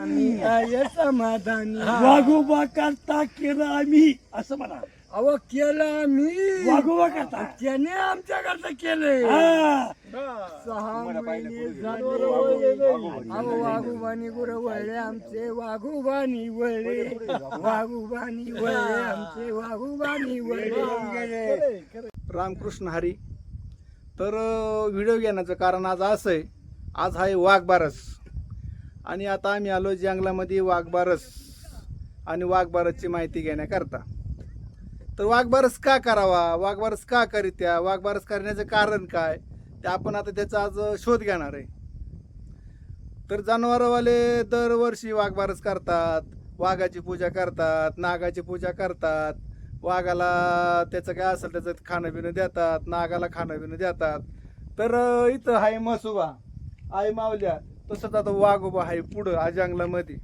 आम्ही समाधानी. वाघोबा करता केलं आम्ही असं म्हणा. अहो केलं आम्ही. वाघोबा करता. त्याने आमच्याकडचं केलंय. हा. सहा महिने झाले. अहो वाघुबानी गुरु वळले आमचे. वाघुबानी वळले. वाघुबानी वळले आमचे. वाघुबानी वळले. रामकृष्ण हरी. तर अ, व्हिडिओ घेण्याचं कारण आज असं आहे. आज आहे वाघबारस आणि आता आम्ही आलो जंगलामध्ये वाघबारस आणि वाघबारसची माहिती घेण्याकरता. तर वाघबारस का करावा? वाघबारस का करीत्या? वाघबारस करण्याचं कारण काय? ते आपण आता त्याचा आज शोध घेणार आहे. तर जनावरवाले दरवर्षी वाघबारस करतात वाघाची पूजा करतात नागाची पूजा करतात वाघाला त्याचं काय असेल त्याचं खाणं पिणं देतात नागाला खाणं पिणं देतात. तर इथं आहे मसुबा आई मावल्या तसंच आता वाघोबा आहे पुढं आ जंगलामध्ये.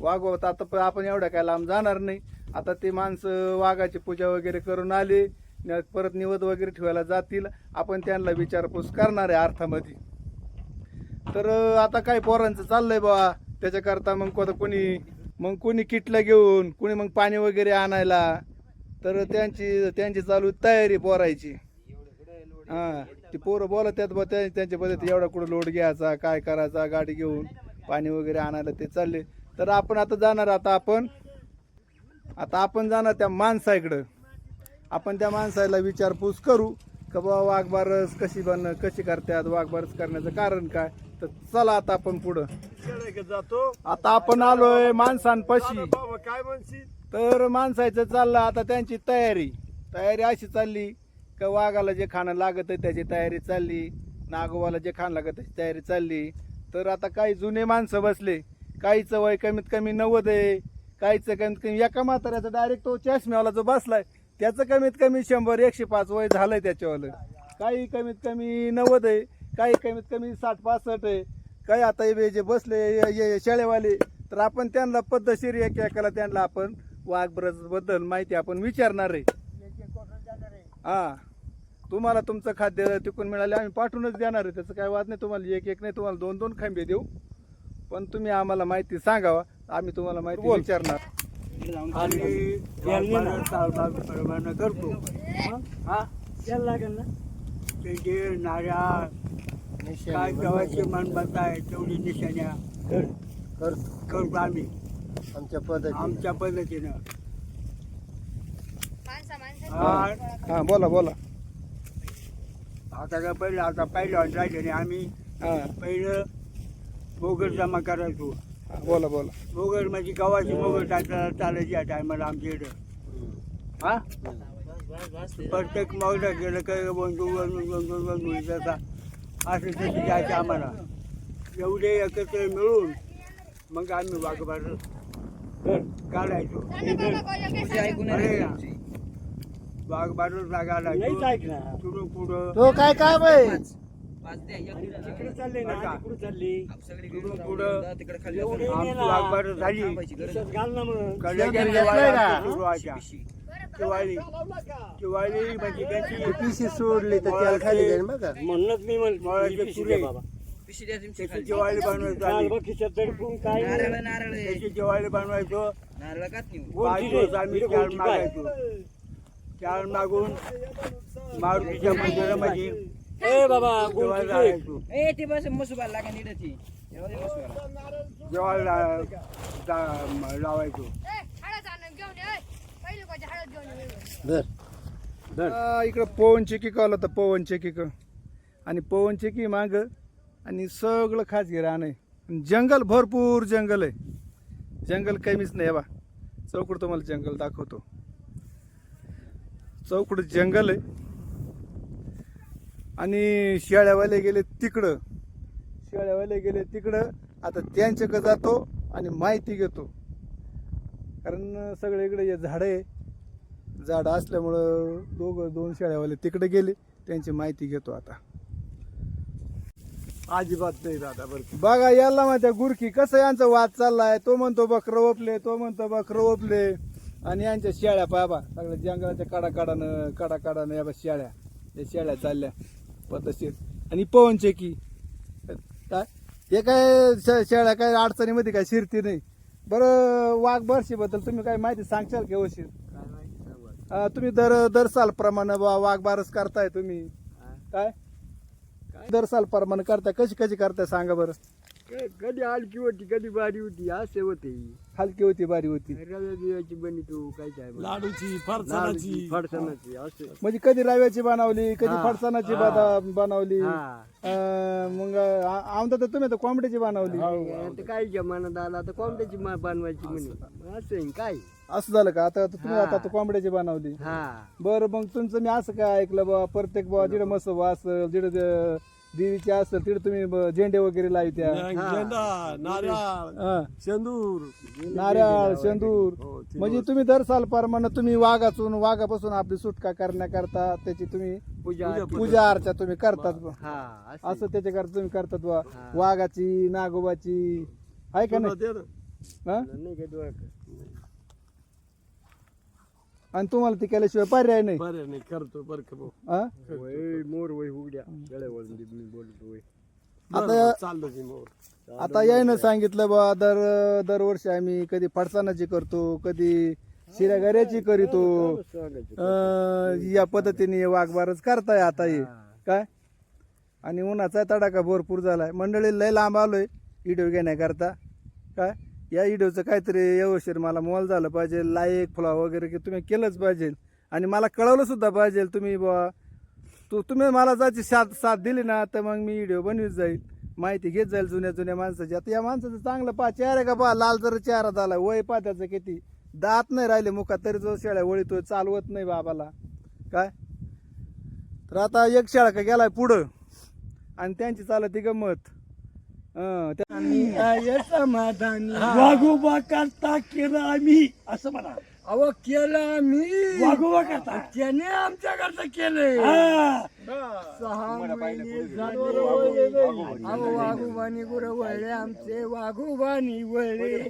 वाघोबा तर आता प- आपण एवढ्या काय लांब जाणार नाही. आता ते माणसं वाघाची पूजा वगैरे करून आले न- परत निवद वगैरे ठेवायला जातील. आपण त्यांना विचारपूस करणार आहे अर्थामध्ये. तर अं, आता काय पोरांचं चाललंय बा. त्याच्याकरता मग कोणता कोणी मग कोणी किटला घेऊन कोणी मग पाणी वगैरे आणायला. तर त्यांची त्यांची चालू तयारी पोरायची. हां. ती पोरं बोलत त्यात बा त्या- त्यांच्या पद्धती एवढा कुठं लोड घ्यायचा काय करायचा गाडी घेऊन पाणी वगैरे आणायला ते चालले. तर आपण आता जाणार आता आपण आता आपण जाणार त्या माणसाकडं आपण त्या माणसाला विचारपूस करू का बाबा वाघबारस कशी बन कशी करतात वाघबारस करण्याचं कारण काय? तर चला आता आपण पुढं. जातो. आता आपण आलोय माणसांपाशी. बाबा काय म्हणशील? तर माणसाचं चाललं आता त्यांची तयारी. तयारी अशी चालली का वाघाला जे खाणं लागत आहे त्याची तयारी चालली नागोबाला जे खाणं लागत त्याची तयारी चालली तर आता काही जुने माणसं बसले काहीचं वय कमीत कमी नव्वद आहे काहीचं कमीत कमी एका म्हाताऱ्याचा डायरेक्ट तो चष्म्यावाला जो बसलाय त्याचं कमीत कमी शंभर एकशे पाच वय झालंय त्याच्यावालं. काही कमीत कमी नव्वद आहे काही कमीत कमी साठ पासष्ट आहे काही आता हे जे बसले शेळेवाले तर आपण त्यांना पद्धतशीर एक एकाला त्यांना आपण वाघबद्दल माहिती आपण विचारणार आहे. हा. तुम्हाला तुमचं खाद्य तिकून मिळाले आम्ही पाठवूनच देणार आहे. त्याचं काय वाद नाही तुम्हाला एक एक नाही तुम्हाला दोन दोन खांबे देऊ. पण तुम्ही आम्हाला माहिती सांगावा आम्ही तुम्हाला माहिती विचारणार. आणि करतो. हा? त्याला लागेल ना? त्याचे नाऱ्या काय गव्हाचे मानबंद आहे तेवढी निशाण्या करतो आम्ही. आमच्या पद्धती आमच्या पद्धतीनं. हा, हा बोला बोला. आता काय पहिलं आता पहिलं राहिले नाही आम्ही. हा. पहिलं बोगर जमा करायचो. बोला बोला. बोगर म्हणजे गव्हाची बोगर टाकायला चालायची या टायमाला आमच्या इकडं हा? प्रत्येक मगडा गेलं काय बंधू बंधू बंधू बंधू तसा असं तशी जायचं आम्हाला. एवढे एकत्र मिळून मग आम्ही वाघबार काढायचो अरे जागा नाहीच पुढं. तो काय काम आहे? तिकडे चालले ना बघा. तिकडे चालली. पुढं पुढं एवढी नाही आमची ना. वाघबार झाली. खिशात घाल ना मग. कल्याच्या शेंगदाणे घेतलंय का? सुरू व्हायच्या. दिवाळी दिवाळी म्हणजे त्यांची पिशी सोडली तर त्याला खाली जाईल बघा. म्हणूनच मी म्हणतो मळाचे पिशवी पुरे. द्या बाबा त्याची दिवाळी बनवायचो घाल आम्ही. बघ खिशात दडपून काय त्याची दिवाळी बनवायचो. रे, आम्ही इकडे चार काय? मागायचो. चार मागून मारुतीच्या मंदिरामध्ये ए बाबा जेवायला गोल की जायचो ए ते बस मसुबाला लागा नीट ती. जेवायला जा- लावायचो. हळद आणून घेऊन ये पहिले कोणती हळद घेऊन ये आ, इकडं पवन चेकी का तर पवन चेकी क आणि पवन चेकी माग आणि सगळं खाजगी रान आहे. आणि जंगल भरपूर जंगल आहे. जंगल कमीच नाही बा. चौकड तुम्हाला जंगल दाखवतो. चौकड जंगल आहे. आणि शेळ्यावाले गेले तिकडं. शेळ्यावाले गेले तिकडं. आता त्यांच्याकडे जातो आणि माहिती घेतो. कारण सगळे इकडे हे झाडं आहे. झाडं असल्यामुळं दोघं दोन शेळ्यावाले तिकडे गेले. त्यांची माहिती घेतो आता. अजिबात नाही दादा बरं बघा याला माहिती गुरखी कसं यांचा वाद चाललाय? तो म्हणतो बकरं ओपले तो म्हणतो बकरं ओपले. आणि यांच्या शेळ्या पाहा सगळ्या जंगलाच्या काडाकाडानं काडाकाडानं या बा शेळ्या. या शेळ्या चालल्या. पद्धतशीर आणि पवन चेकी काय हे काय शेळ्या काय अडचणीमध्ये काय शिरती नाही. बरं वाघबद्दल तुम्ही काय माहिती सांगशाल की वशीर? अं, तुम्ही दर दर साल प्रमाणे वाघ बारस करताय तुम्ही. काय? दर साल प्रमाणे करताय. कशी कशी करताय सांगा बरं. कधी हलकी होती कधी बारी होती असे होते. हलकी होती बारी होती. रव्या बिव्याची बनी तू काय काय लाडूची फरसाणाची. असे. म्हणजे कधी रव्याची बनवली कधी हा. हा. बदा- बनवली? हा. अं, मग आमदा तर तुम्ही तर कोंबड्याची बनवली. आता काय जमानात आला तर कोणत्याची मा- बनवायची म्हणे. असं. आहे, काय? असं झालं का? आता तुम्ही हा. आता तर कोंबड्याची बनवली. हा. बरं मग तुमचं मी असं काय ऐकलं बा प्रत्येक बा जिडं मसोबा असेल जिडं ते देवीची असेल तिकडे तुम्ही ब- झेंडे वगैरे लावत्या नारळ हा. शेंदूर नारळ शेंदूर हो, ते म्हणजे तुम्ही दर साल प्रमाणे तुम्ही वाघाचून वाघापासून आपली सुटका करण्याकरता त्याची तुम्ही पूजा पूजा अर्चा तुम्ही करतात बा. हा असं असं त्याच्याकरता तुम्ही करतात बा हा. वाघाची नागोबाची आहे का नाही दे ना. हा? नाही का डोळ्यात? आणि तुम्हाला ती केल्याशिवाय पर्याय नाही. बरं नाही करतो बरं का भाऊ. हा? वय, मोर वय उघड्या. गळ्यावर मी बोलतो वय. आता चाललो की मोर आता यायनं सांगितलं बा दर दरवर्षी आम्ही कधी फडसाणाची करतो कधी शिऱ्यागाऱ्याची करीतो. सांगायचं अं, या पद्धतीने वाघबारच करताय आता हे. काय? आणि उन्हाचा तडाखा भरपूर झालाय. मंडळी लय लांब आलोय व्हिडिओ घेण्याकरता. काय? या व्हिडिओचं काहीतरी व्यवस्थित मला मोल झालं पाहिजे लाईक फुला वगैरे की तुम्ही केलंच पाहिजे. आणि मला कळवलं सुद्धा पाहिजे तुम्ही बा तू तुम्ही मला जायची साथ साथ दिली ना तर मग मी व्हिडिओ बनवीत जाईल. माहिती घेत जाईल जुन्या जुन्या माणसाची. आता या माणसाचं चांगलं पा चेहरा का पा लाल जर चेहरा झाला वय पा त्याचं किती? दात नाही राहिले मुखात तरी जो शेळ्या वळीतो चालवत नाही बाबाला. काय? तर आता एक शाळा का गेलाय पुढं. आणि त्यांची चालत ती गंमत. समाधानी? वाघोबा करता केलं आम्ही असं म्हणा. अहो केलं आम्ही. वाघोबा करता. त्याने आमच्याकडचं केलंय. हा. सहा महिने झाले. अहो वाघुबानी गुर वळले आमचे वाघुबानी वळले.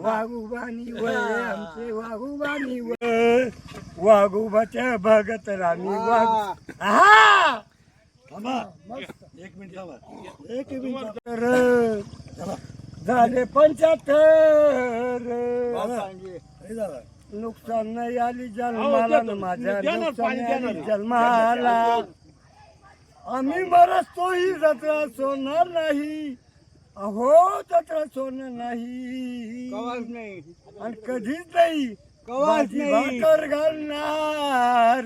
वाघुबानी वळले आमचे वाघुबानी वळले. वाघुबाच्या भगत राणी वाघ हा. थांबा. एक मिनिट थांबा. एक मिनिट झाले पंच्याहत्तर. हे. झालं. नुकसान नाही आली जन्माला न माझ्या नुकसान नाही आली जन्माला. आम्ही मरस तोही जत्रा सोडणार नाही. अहो जत्रा सोडणार नाही. आणि कधीच नाही. भाजी भाकर घालणार.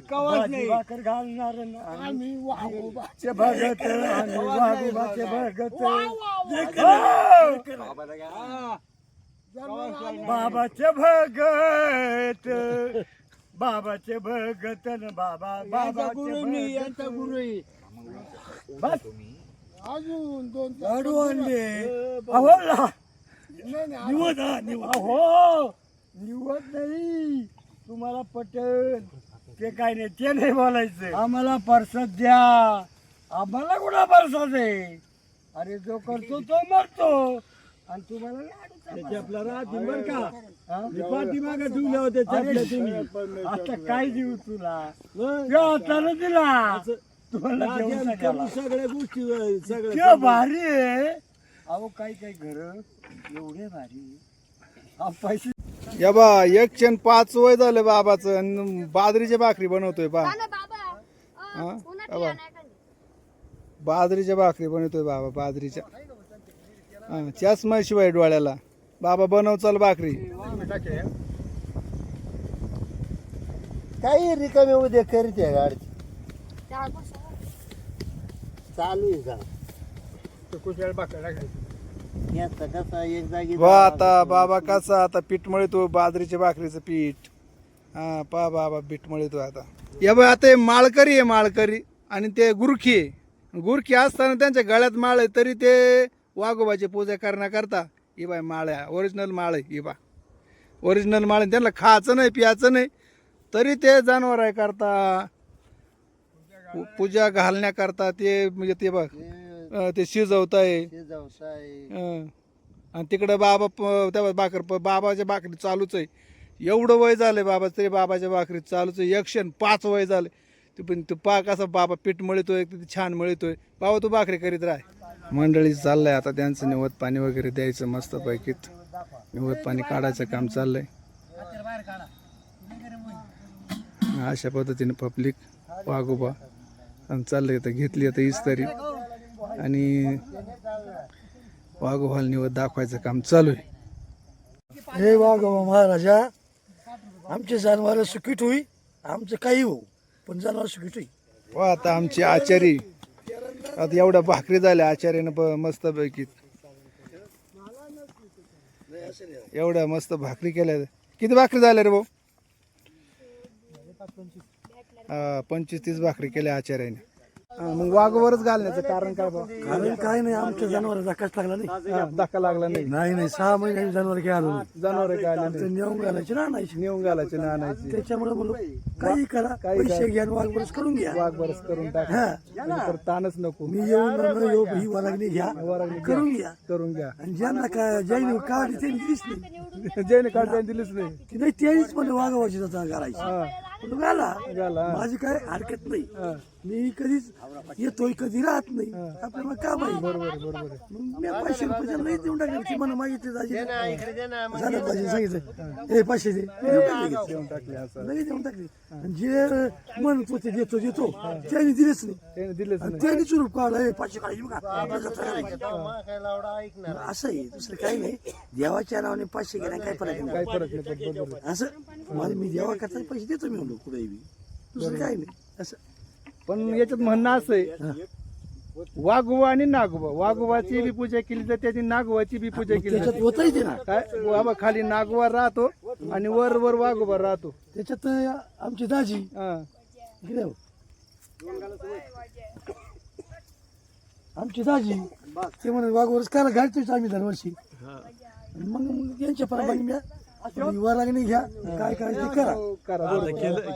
भाजी भाकर घालणार नाही. आम्ही वाघोबाचे भगत आम्ही वाघोबाचे भगत. बाबाचे भगत. बाबाचे भगत न बाबा बाबाचे भगत. बस. अजून दोन लाडू आणले. अहो ला- निवड हा. अहो निवड नाही. तुम्हाला पटेल. ते काय नाही ते नाही बोलायचं. आम्हाला परसाद द्या. आम्हाला कुणा परसाद आहे? अरे जो करतो तो मरतो. आणि तुम्हाला लाडूचा त्याची आपला राहतील बरं का? मी पाठीमागं ठेवल्या होत्या अरे, चपल्या तुम्ही आता काय देऊ तुला? मग त्या हातानं दिला. तुम्हाला राखी देऊ आम्ही नका. करू सगळ्या गोष्टी अं, इतक्या सगळ्या. भारी आहे. अहो काही काही घर? एवढे भारी. हा पैसे या बा एक क्षण पाच वय झालं बाबाचं आणि बाजरीची भाकरी बनवतोय बा. हा? या का? बाजरीच्या भाकरी बनवतोय बाबा बाजरीच्या. हा चष्मा शिवाय डोळ्याला. बाबा बनव चाल भाकरी. काही रिकामे उद्या करीत आहे गाडी त्या बसा. चालू आहे का कुशल बाकडा याचा कसा एक जागी वा आता बाबा कसा आता पीठ मळतो बाजरीच्या भाकरीचं पीठ. हा पा बाबा पीठ मळतो आता. या बाय आता हे माळकरी आहे माळकरी. आणि ते गुरखी आहे. गुरखी असताना त्यांच्या गळ्यात माळ आहे तरी ते वाघोबाची पूजा करण्याकरता ही बाय माळ आहे ओरिजिनल माळ आहे ही बा. ओरिजिनल माळ त्यांना खायचं नाही प्यायचं नाही तरी ते जनावर आहे करता. पूजा घालण्याकरता ते म्हणजे ते बघ. अं, ते शिजवताय. जावसाय हं. आणि तिकडं बाबा प- त्या भाकर प- बाबाच्या भाकरी चालूच आहे. एवढं वय झालंय बाबा तरी बाबाच्या भाकरी चालूच आहे. एक क्षण पाच वय झाले ते पण तू पा कसा बाबा पीठ मळतोय किती छान मळतोय. बाबा तू भाकरी करीत राह. मंडळी चाललंय आता त्यांचं निवत पाणी वगैरे द्यायचं मस्त पैकीत निवत पाणी काढायचं काम चाललंय. अशा पद्धतीने पब्लिक वाघोबा आणि चाललंय तर घेतली आता हीच तरी. आणि वाघोबाला निवत दाखवायचं काम चालू आहे. हे वाघोबा महाराजा आमचे जनावर सुखीट होई आमचं काही हो पण जनावर सुखीट होई. व आता आमची आचारी आता एवढ्या भाकरी झाल्या आचार्यानं प मस्त पैकी एवढ्या मस्त भाकरी केल्या. किती भाकरी झाल्या रे भाऊ? पंचवीस तीस भाकरी केल्या आचार्याने. हा, मग वाघवरच घालण्याचं कारण काय भाऊ कारण काय नाही आमच्या जनावरांचा कष्ट लागला नाही. हा, धक्का लागला नाही. नाही नाही सहा महिने आम्ही जनावर काय आलो नाही. जनावर काय आलं ते नाही. नेऊन घालायचे ना आणायचे. नेऊन घालायचे ना आणायची. त्याच्यामुळे म्हणलो काही करा पैसे घ्या आणि वाघबरच करून घ्या. वाघ बरस करून टाक. हा. म्हणजे परत ताणच नको. मी येऊन न येऊ ही वरागणी घ्या करून घ्या. करून घ्या. आणि ज्यांना काय ज्यांनी काढली त्यांनी दिलीच नाही. जैन काढता दिलीच नाही. की नाही त्यांनीच म्हणजे वाघावाची जाता घालायची. हा, म्हणून घाला. घाला. माझी काय हरकत नाही. हा. मी कधीच येतोय कधी राहत नाही. आपल्याला काम आहे बरोबर मी पाचशे रुपये नाही देऊन टाकले ती मला मागितले दाजी झालं दाजी सांगितलं. हे पाचशे दे. मी देऊन टाकले. देऊन टाकले असं. लगेच देऊन टाकले. आणि जे म्हणत होते देतो देतो त्यांनी दिलेच नाही. त्याने दिलेच आणि नाही. त्यांनी चुरूप काढला. हे पाचशे काढायची करायची. असं आहे. दुसरं काही नाही. देवाच्या नावाने पाचशे घेण्या काय फरक नाही. काही फरक नाही. असं? मला मी देवा करता पैसे देतो मी म्हणलो कुठेही बी. दुसरं काही नाही. असं. पण याच्यात म्हणणं असं आहे. वाघोबा आणि नागोबा. वाघोबाची बी पूजा केली तर त्याची नागोबाची बी पूजा केली त्याच्यात जाते. येते ना? काय? बाबा खाली नागोबा राहतो आणि वर वर वाघोबा राहतो. त्याच्यात आमची दाजी. हा. इकडे हो. आमची दाजी ते म्हणत वाघवरच काला घालतोच आम्ही दरवर्षी? मग मग यांच्या परवानी म्या वर लागणे घ्या. काय करायचं ते करा. करा. बरोबर.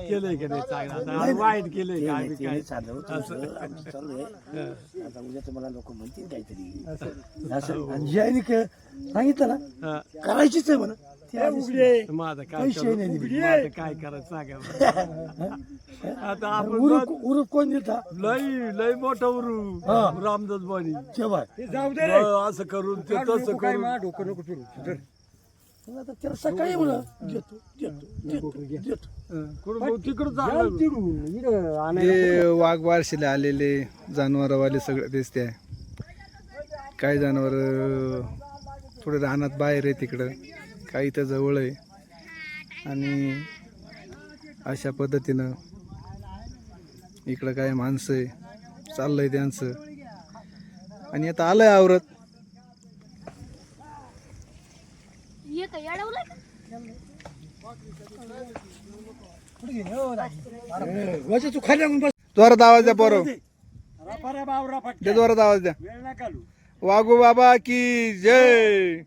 केलंय की नाही चांगलं? वाईट केलंय काय. आता उद्या तुम्हाला लोक म्हणतील काहीतरी. असं. आणि जे आहे क- सांगितलं ना करायचीच आहे म्हणा. ते आधीच पैसे नाही दिले. काय करायचं सांगा आता आपण उरूप उरूप कोण देता? लई लई मोठा उरू हा. रामदास बाणी. जेव्हा? असं करून ते तसं करून. मग आता त्याला सकाळी म्हणा देतो देतो देतो देतो कुठं तिकडं चाललं ते वाघ बारशीला आलेले जनावरवाले सगळे दिसते. काही जनावर थोडे रानात बाहेर आहे तिकडं. काही इथं जवळ आहे. आणि अशा पद्धतीनं इकडं काय माणसं आहे. चाललंय त्यांचं. आणि आता आलंय आवरत. येतं येडवलंय का? वाचा तू खाली लागून बस. जोरात आवाज द्या पोरं. द्या जोरात आवाज द्या. वागू बाबा की जय.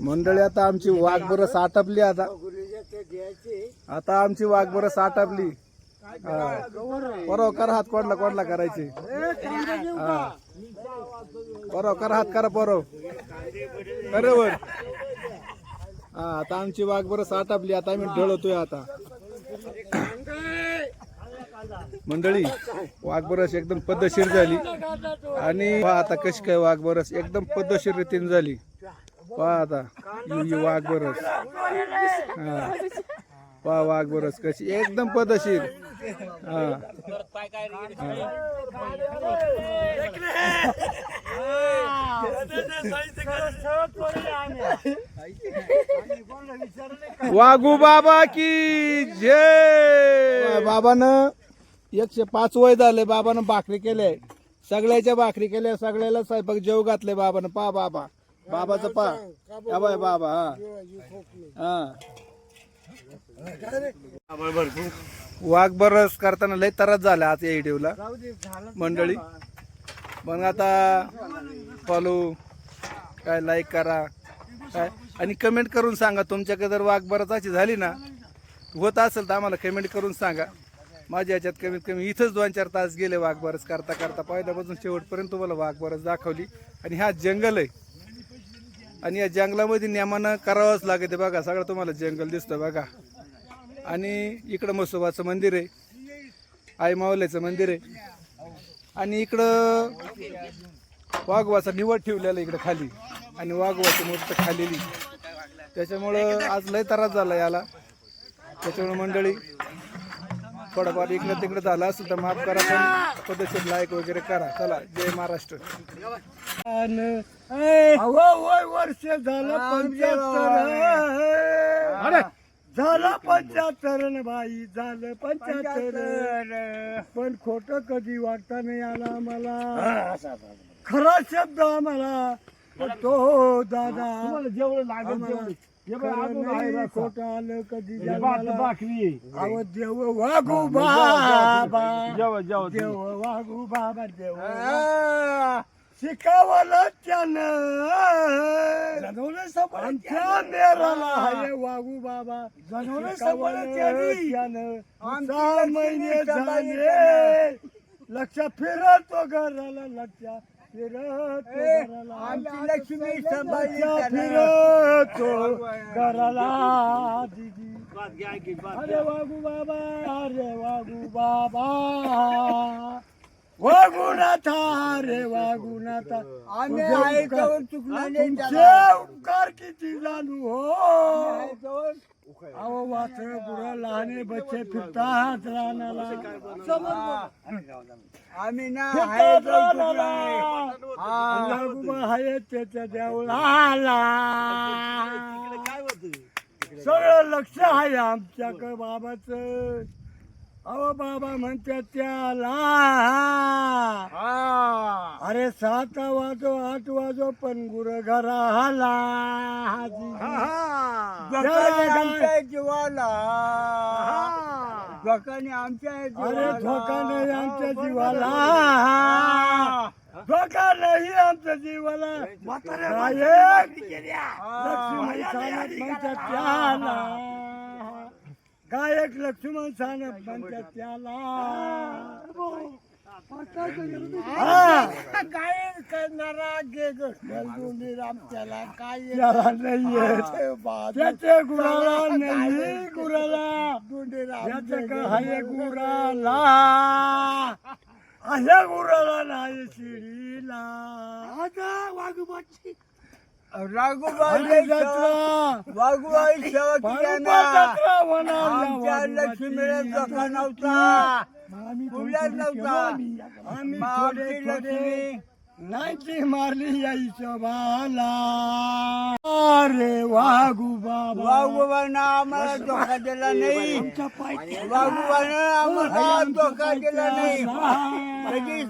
मंडळी आता आमची वाघ बरस आटपली आता. आता आमची वाघ बरस आटपली हा. बरोबर करा हात कोणला कोणला करायचे? हा. बरोबर करा हात करा बरोबर बरोबर हा आता आमची वाघ बरस आटपली आता आम्ही ढळतोय आता. मंडळी वाघबरस एकदम पद्धतशीर झाली. आणि पहा आता कशी काय वाघबरस एकदम पद्धतशीर रीतीने झाली. पहा आता वाघबरस हा. वा वाघ बरस कशी एकदम पद्धतशीर हा. वाघू बाबा की जय. बाबानं एकशे पाच वय झाले बाबानं भाकरी केले सगळ्याच्या भाकरी केल्या सगळ्याला स्वयंपाक जेव घातले बाबानं. पा बाबा. बाबाचं पा. बाय बाबा हा. हा. वाघ बरस करताना लय त्रास झाला आज या व्हिडिओला मंडळी मग आता फॉलो काय लाईक करा काय? आणि कमेंट करून सांगा तुमच्याकडे जर वाघ बरस अशी झाली ना होत असेल तर आम्हाला कमेंट करून सांगा. माझ्या याच्यात कमीत कमी इथंच दोन चार तास गेले वाघ बरस करता करता. पहिल्यापासून शेवटपर्यंत तुम्हाला वाघ बरस दाखवली. आणि हा जंगल आहे. आणि या जंगलामध्ये नियमानं करावंच लागते बघा. सगळं तुम्हाला जंगल दिसतं बघा. आणि इकडं मसोबाचं मंदिर आहे. आई मावल्याचं मंदिर आहे. आणि इकडं वाघवाचा निवड ठेवलेला इकडं खाली. आणि वाघवाची मूर्त खालेली. त्याच्यामुळं आज लय त्रास झाला याला. त्याच्यामुळे मंडळी थोडंफार इकडं तिकडं झालं असेल तर माफ करा पण पद्धतशीर लाईक वगैरे करा. चला जय महाराष्ट्र. वर्ष झालं पंच्याहत्तर झालं पंच्याहत्तर न बाई झालं पंच्याहत्तर. पण खोट कधी वाटता नाही आला मला खरा शब्द आम्हाला. तो दादा. जेवढं लागेल खोट आलं कधी. अहो देव वागू बाबा. देव वागू बाबा देव शिकावलं त्यानं. आमच्या मेराला हाय वागू बाबा. शिकावलं त्यानं. सहा महिने झाले. लक्ष फिरतो घराला लक्ष फिरतो घराला. आमची लक्ष्मी लक्ष त्यानं. फिरतो घराला. दिदी. अरे वागू बाबा अरे वागू बाबा. वागुनाथा रे वागुनाथा. आम्ही तुमचे. उपकार किती जाणू हो. आहे तोवर अहो वासर गुरं लहाने बच्चे फिरतात रानाला. आम्ही ना त्याच्या देवळाला. सगळं लक्ष आहे आमच्याकडं बाबाच. अहो बाबा म्हणतात त्याला. हा. अरे सात वाजो आठ वाजो पण गुर घराला धोकाने आमच्या जीवाला. धोकाने आमच्या अरे जीवाला. धोका नाही आमच्या जीवाला. धोका नाही आमच्या जीवाला. गायक लक्ष्मण सानप म्हणतात त्याला. गायक लक्ष्मण सानप म्हणतात त्याला. गायन करणारा गेगोली राम त्याला काय त्याला नाहीये. त्याचे गुराला नाही गुराला. त्याचे का हाय गुराला? अशा गुराला नाही शिडीला वाघोबाची राघुबाई वाघुबाई सेवा केली पांडुपा ना जत्रा होणार या आमच्या. लक्ष्मीला धोका नव्हता. थोडी नव्हता. आमची लक्ष्मी. नाईन्टी मारली या हिशोबाला. अरे वाघू बाबा. वाघुबाईनं आम्हाला धोका दिला नाही. वाघुबाईनं आम्हाला धोका दिला नाही.